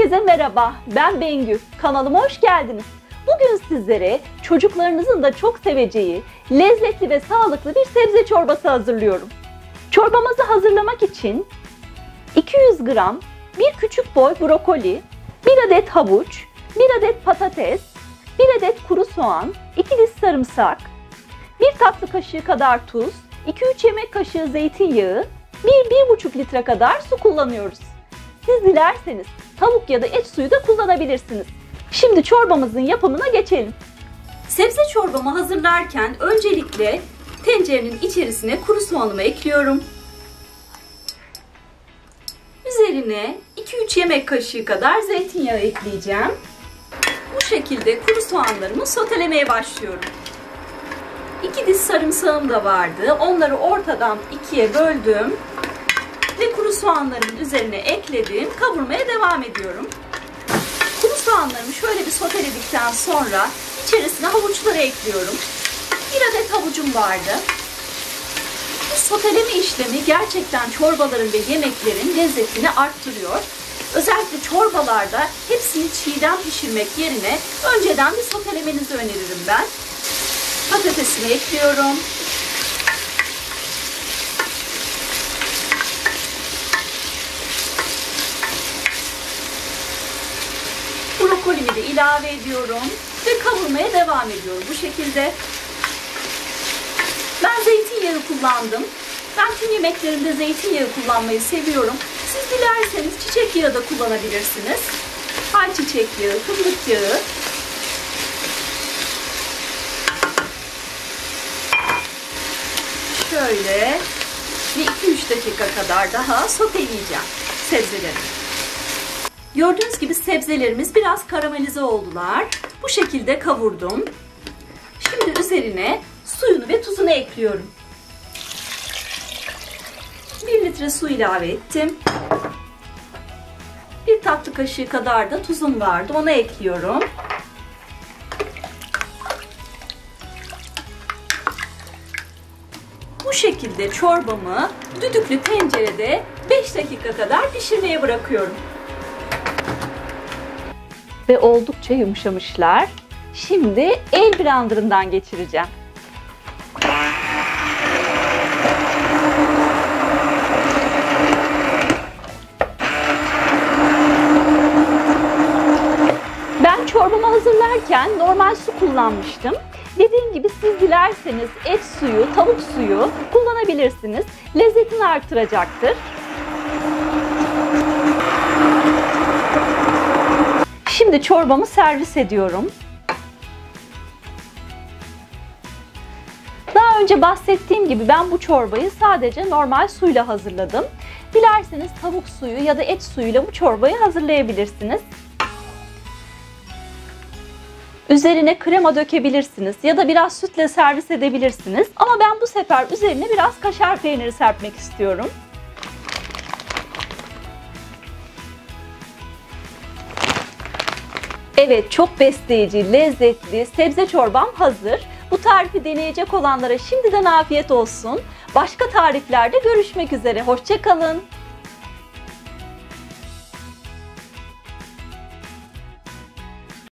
Herkese merhaba, ben Bengü. Kanalıma hoş geldiniz. Bugün sizlere çocuklarınızın da çok seveceği lezzetli ve sağlıklı bir sebze çorbası hazırlıyorum. Çorbamızı hazırlamak için 200 gram bir küçük boy brokoli, 1 adet havuç, 1 adet patates, 1 adet kuru soğan, 2 diş sarımsak, 1 tatlı kaşığı kadar tuz, 2-3 yemek kaşığı zeytinyağı, 1-1,5 litre kadar su kullanıyoruz. Siz dilerseniz tavuk ya da et suyu da kullanabilirsiniz. Şimdi çorbamızın yapımına geçelim. Sebze çorbamı hazırlarken öncelikle tencerenin içerisine kuru soğanımı ekliyorum. Üzerine 2-3 yemek kaşığı kadar zeytinyağı ekleyeceğim. Bu şekilde kuru soğanlarımı sotelemeye başlıyorum. 2 diş sarımsağım da vardı. Onları ortadan ikiye böldüm soğanların üzerine ekledim. Kavurmaya devam ediyorum. Kuru soğanlarımı şöyle bir soteledikten sonra içerisine havuçları ekliyorum. Bir adet havucum vardı. Bu soteleme işlemi gerçekten çorbaların ve yemeklerin lezzetini arttırıyor. Özellikle çorbalarda hepsini çiğden pişirmek yerine önceden bir sotelemenizi öneririm ben. Patatesimi ekliyorum. Brokolimi de ilave ediyorum ve kavurmaya devam ediyorum bu şekilde. Ben zeytinyağı kullandım. Ben tüm yemeklerimde zeytinyağı kullanmayı seviyorum. Siz dilerseniz çiçek yağı da kullanabilirsiniz. Ayçiçek yağı, fındık yağı. Şöyle bir 2-3 dakika kadar daha soteleyeceğim sebzelerimi. Gördüğünüz gibi sebzelerimiz biraz karamelize oldular. Bu şekilde kavurdum. Şimdi üzerine suyunu ve tuzunu ekliyorum. 1 litre su ilave ettim. Bir tatlı kaşığı kadar da tuzum vardı. Onu ekliyorum. Bu şekilde çorbamı düdüklü tencerede 5 dakika kadar pişirmeye bırakıyorum. Ve oldukça yumuşamışlar. Şimdi el blenderından geçireceğim. Ben çorbamı hazırlarken normal su kullanmıştım. Dediğim gibi siz dilerseniz et suyu, tavuk suyu kullanabilirsiniz. Lezzetini artıracaktır. Şimdi çorbamı servis ediyorum. Daha önce bahsettiğim gibi ben bu çorbayı sadece normal suyla hazırladım. Dilerseniz tavuk suyu ya da et suyuyla bu çorbayı hazırlayabilirsiniz. Üzerine krema dökebilirsiniz ya da biraz sütle servis edebilirsiniz. Ama ben bu sefer üzerine biraz kaşar peyniri serpmek istiyorum. Evet çok besleyici, lezzetli sebze çorbam hazır. Bu tarifi deneyecek olanlara şimdiden afiyet olsun. Başka tariflerde görüşmek üzere. Hoşçakalın.